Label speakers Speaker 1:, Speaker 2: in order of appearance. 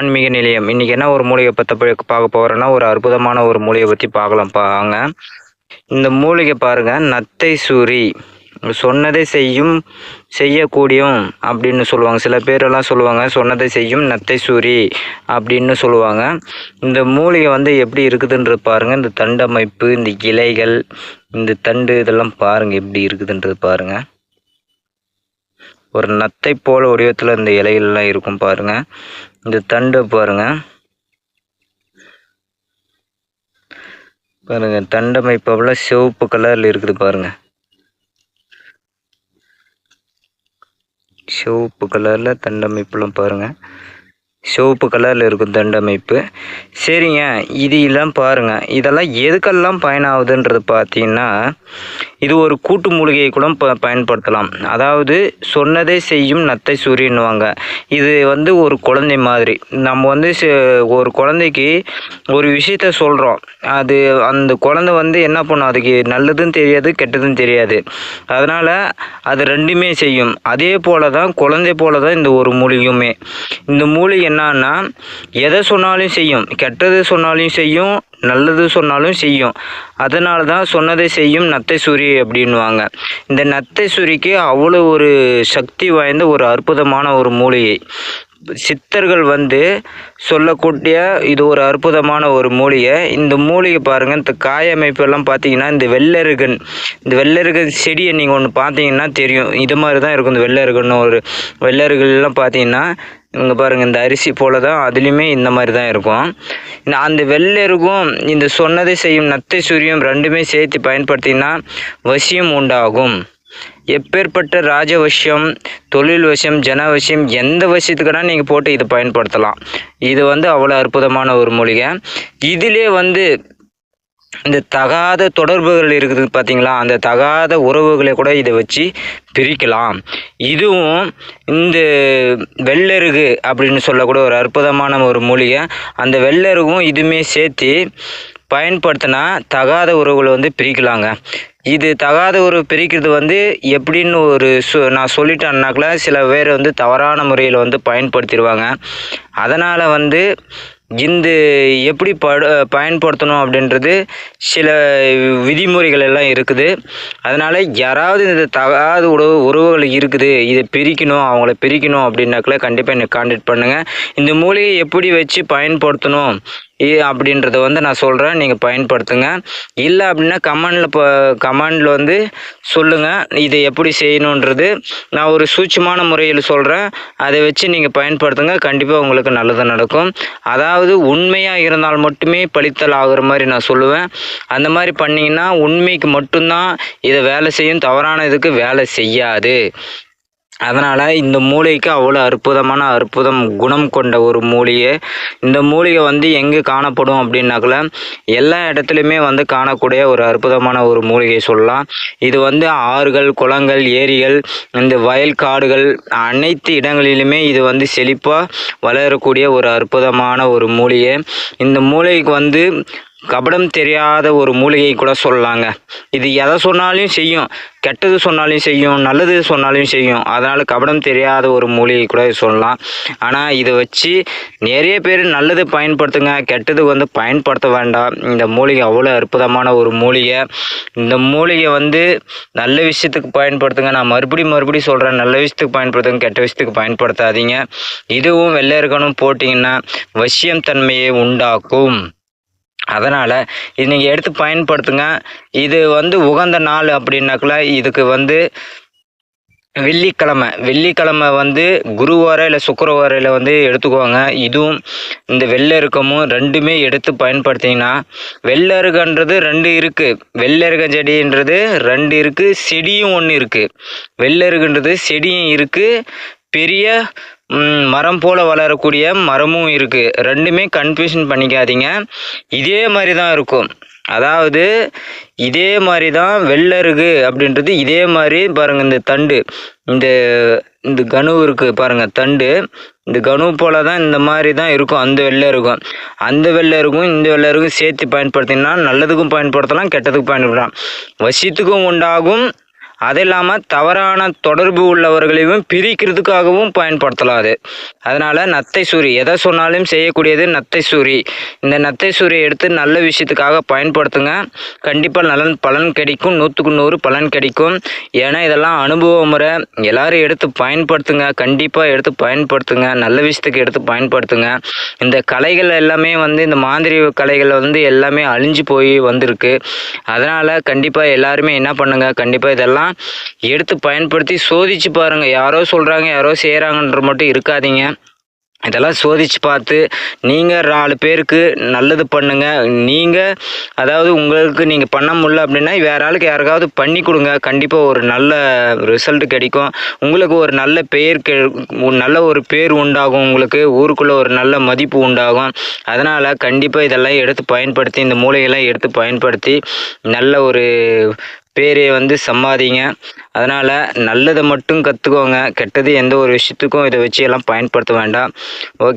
Speaker 1: ஆன்மீக நிலையம். இன்னைக்கு என்ன ஒரு மூலிகை பற்றி பார்க்க போகிறோன்னா ஒரு அற்புதமான ஒரு மூலிகை பற்றி பார்க்கலாம் பாங்க. இந்த மூலிகை பாருங்க நத்தை சூரி. சொன்னதை செய்யும் செய்யக்கூடியும் அப்படின்னு சொல்லுவாங்க. சில பேரெல்லாம் சொல்லுவாங்க சொன்னதை செய்யும் நத்தை சூரி அப்படின்னு சொல்லுவாங்க. இந்த மூலிகை வந்து எப்படி இருக்குதுன்றது பாருங்கள் இந்த தண்டமைப்பு இந்த இலைகள் இந்த தண்டு இதெல்லாம் பாருங்கள் எப்படி இருக்குதுன்றது பாருங்கள் ஒரு நத்தை போல வடிவத்தில் இந்த இலைகள்லாம் இருக்கும் பாருங்கள் இந்த தண்டை பாருங்க. பாருங்க தண்டமைப்பவள சிவப்பு கலரில் இருக்குது பாருங்க. சிவப்பு கலரில் தண்டமைப்புலாம் பாருங்க. சிவப்பு கலரில் இருக்கும் தண்டமைப்பு. சரிங்க இது எல்லாம் பாருங்க. இதெல்லாம் எதுக்கெல்லாம் பயனாகுதுன்றது பார்த்தீங்கன்னா இது ஒரு கூட்டு மூலிகையை கூட ப பயன்படுத்தலாம். அதாவது சொன்னதை செய்யும் நத்தை சூரியன்னுவாங்க. இது வந்து ஒரு குழந்தை மாதிரி. நம்ம வந்து ஒரு குழந்தைக்கு ஒரு விஷயத்த சொல்கிறோம் அது அந்த குழந்தை வந்து என்ன பண்ணும்? அதுக்கு நல்லதும் தெரியாது கெட்டதும் தெரியாது. அதனால் அது ரெண்டுமே செய்யும். அதே போல தான் குழந்தை போல தான் இந்த ஒரு மூலிகையுமே. இந்த மூலிகை என்னன்னா எதை சொன்னாலும் செய்யும். கெட்டது சொன்னாலும் செய்யும். நல்லது சொன்னாலும் செய்யும். அதனால தான் சொன்னதை செய்யும் நத்தை சூரி அப்படின்வாங்க இந்த நத்தை சூரிக்கு அவ்வளோ ஒரு சக்தி வாய்ந்த ஒரு அற்புதமான ஒரு மூலிகை. சித்தர்கள் வந்து சொல்லக்கூடிய இது ஒரு அற்புதமான ஒரு மூலிகை. இந்த மூலிகை பாருங்கள் இந்த காய அமைப்பெல்லாம் பார்த்தீங்கன்னா இந்த வெள்ளருகன். இந்த வெள்ளருகன் செடியை நீங்கள் ஒன்று பார்த்தீங்கன்னா தெரியும். இது மாதிரி தான் இருக்கும் இந்த வெள்ளருகன் ஒரு வெள்ளருகள் எல்லாம் பார்த்தீங்கன்னா இங்கே பாருங்கள் இந்த அரிசி போல தான் அதுலேயுமே இந்த மாதிரி தான் இருக்கும். இந்த அந்த வெள்ளருக்கும் இந்த சொன்னதை செய்யும் நத்தை சூரியம் ரெண்டுமே சேர்த்து பயன்படுத்தினா வசியம் உண்டாகும். எப்பேற்பட்ட ராஜவசியம் தொழில் வசியம் ஜனவசியம் எந்த வசியத்துக்குனா நீங்கள் போட்டு இதை பயன்படுத்தலாம். இது வந்து அவ்வளோ அற்புதமான ஒரு மூலிகை. இதிலே வந்து இந்த தகாத தொடர்புகள் இருக்குது பார்த்தீங்களா அந்த தகாத உறவுகளை கூட இதை வச்சு பிரிக்கலாம். இதுவும் இந்த வெள்ளருகு அப்படின்னு சொல்லக்கூடிய ஒரு அற்புதமான ஒரு மூலிகை. அந்த வெள்ளருகும் இதுவுமே சேர்த்து பயன்படுத்தினா தகாத உறவுகளை வந்து பிரிக்கலாங்க. இது தகாத உறவு பிரிக்கிறது வந்து எப்படின்னு ஒரு சொ நான் சொல்லிட்டேன்னாக்கில் சில பேர் வந்து தவறான முறையில் வந்து பயன்படுத்திடுவாங்க. அதனால் வந்து இந்து எப்படி படு பயன்படுத்தணும் அப்படின்றது சில விதிமுறைகள் எல்லாம் இருக்குது. அதனால் யாராவது இந்த தகாத உறவு உறவுகள் இருக்குது இதை பிரிக்கணும் அவங்கள பிரிக்கணும் அப்படின்னாக்கில் கண்டிப்பாக எனக்கு கான்டாக்ட் பண்ணுங்கள் இந்த மூலிகையை எப்படி வச்சு பயன்படுத்தணும் அப்படின்றத வந்து நான் சொல்கிறேன் நீங்கள் பயன்படுத்துங்க. இல்லை அப்படின்னா கமெண்டில் இப்போ கமெண்டில் வந்து சொல்லுங்கள் இதை எப்படி செய்யணுன்றது நான் ஒரு சூட்சமான முறையில் சொல்கிறேன் அதை வச்சு நீங்கள் பயன்படுத்துங்க. கண்டிப்பாக உங்களுக்கு நல்லது நடக்கும். அதாவது உண்மையாக இருந்தால் மட்டுமே பழித்தல் ஆகுற மாதிரி நான் சொல்லுவேன். அந்த மாதிரி பண்ணிங்கன்னா உண்மைக்கு மட்டும்தான் இதை வேலை செய்யும். தவறான இதுக்கு வேலை செய்யாது. அதனால் இந்த மூலிகைக்கு அவ்வளோ அற்புதமான அற்புதம் குணம் கொண்ட ஒரு மூலிகை இந்த மூலிகை வந்து எங்கே காணப்படும் அப்படின்னாக்கல எல்லா இடத்துலையுமே வந்து காணக்கூடிய ஒரு அற்புதமான ஒரு மூலிகை சொல்லலாம். இது வந்து ஆறுகள் குளங்கள் ஏரிகள் இந்த வயல் காடுகள் அனைத்து இடங்களிலுமே இது வந்து செழிப்பாக வளரக்கூடிய ஒரு அற்புதமான ஒரு மூலிகை இந்த மூலிகைக்கு வந்து கபடம் தெரியாத ஒரு மூலிகை கூட சொல்லலாங்க. இது எதை சொன்னாலும் செய்யும். கெட்டது சொன்னாலும் செய்யும். நல்லது சொன்னாலும் செய்யும். அதனால் கபடம் தெரியாத ஒரு மூலிகை கூட சொல்லலாம். ஆனால் இதை வச்சு நிறைய பேர் நல்லது பயன்படுத்துங்க. கெட்டது வந்து பயன்படுத்த வேண்டாம். இந்த மூலிகை அவ்வளோ அற்புதமான ஒரு மூலிகை. இந்த மூலிகை வந்து நல்ல விஷயத்துக்கு பயன்படுத்துங்க. நான் மறுபடியும் மறுபடியும் சொல்கிறேன் நல்ல விஷயத்துக்கு பயன்படுத்துங்க. கெட்ட விஷயத்துக்கு பயன்படுத்தாதீங்க. இதுவும் வெள்ளை இருக்கணும் போட்டிங்கன்னா வசியம் தன்மையை உண்டாக்கும். அதனால் இது நீங்கள் எடுத்து பயன்படுத்துங்க. இது வந்து உகந்த நாள் அப்படின்னாக்கல இதுக்கு வந்து வெள்ளிக்கிழமை. வெள்ளிக்கிழமை வந்து குருவாரம் இல்லை சுக்கரவாரையில் வந்து எடுத்துக்குவாங்க இதுவும் இந்த வெள்ளருக்கமும் ரெண்டுமே எடுத்து பயன்படுத்திங்கன்னா வெள்ளருகன்றது ரெண்டு இருக்குது வெள்ளருக செடின்றது ரெண்டு இருக்குது செடியும் ஒன்று இருக்குது வெள்ளருகன்றது செடியும் இருக்குது பெரிய மரம் போல் வளரக்கூடிய மரமும் இருக்குது ரெண்டுமே கன்ஃபியூஷன் பண்ணிக்காதீங்க. இதே மாதிரி தான் இருக்கும். அதாவது இதே மாதிரி தான் வெள்ளருகு அப்படின்றது இதே மாதிரி பாருங்கள் இந்த தண்டு. இந்த இந்த கனு இருக்குது பாருங்கள் தண்டு. இந்த கனு போல் தான் இந்த மாதிரி தான் இருக்கும். அந்த வெள்ளருகும் அந்த வெள்ளருக்கும் இந்த வெள்ளருக்கும் சேர்த்து பயன்படுத்தினா நல்லதுக்கும் பயன்படுத்தலாம் கெட்டதுக்கும் பயன்படுத்தலாம். வசியத்துக்கும் உண்டாகும் அது இல்லாமல் தவறான தொடர்பு உள்ளவர்களையும் பிரிக்கிறதுக்காகவும் பயன்படுத்தலாம் அது அதனால் நத்தை சூரி எதை சொன்னாலும் செய்யக்கூடியது நத்தை சூரி இந்த நத்தை சூரியை எடுத்து நல்ல விஷயத்துக்காக பயன்படுத்துங்க. கண்டிப்பாக நலன் பலன் கிடைக்கும். நூற்றுக்கு நூறு பலன் கிடைக்கும். ஏன்னா இதெல்லாம் அனுபவ முறை. எல்லோரும் எடுத்து பயன்படுத்துங்க. கண்டிப்பாக எடுத்து பயன்படுத்துங்க. நல்ல விஷயத்துக்கு எடுத்து பயன்படுத்துங்க. இந்த கலைகள் எல்லாமே வந்து இந்த மாந்திரி கலைகள் வந்து எல்லாமே அழிஞ்சு போய் வந்திருக்கு. அதனால் கண்டிப்பாக எல்லாருமே என்ன பண்ணுங்கள் கண்டிப்பாக இதெல்லாம் எடுத்து பயன்படுத்தி சோதிச்சு பாருங்கள் யாரோ சொல்கிறாங்க யாரோ செய்கிறாங்கன்ற மட்டும் இருக்காதீங்க. இதெல்லாம் சோதிச்சு பார்த்து நீங்கள் நாலு பேருக்கு நல்லது பண்ணுங்க. நீங்கள் அதாவது உங்களுக்கு நீங்கள் பண்ண முடியல அப்படின்னா வேற ஆளுக்கு யாருக்காவது பண்ணி கொடுங்க. கண்டிப்பாக ஒரு நல்ல ரிசல்ட் கிடைக்கும். உங்களுக்கு ஒரு நல்ல பெயர் கெ நல்ல ஒரு பேர் உண்டாகும். உங்களுக்கு ஊருக்குள்ளே ஒரு நல்ல மதிப்பு உண்டாகும். அதனால் கண்டிப்பாக இதெல்லாம் எடுத்து பயன்படுத்தி இந்த மூளையெல்லாம் எடுத்து பயன்படுத்தி நல்ல ஒரு பேரை வந்து சம்பாதிங்க. அதனால் நல்லதை மட்டும் கற்றுக்கோங்க கெட்டது எந்த ஒரு விஷயத்துக்கும் இதை வச்சு எல்லாம் பயன்படுத்த வேண்டாம். ஓகே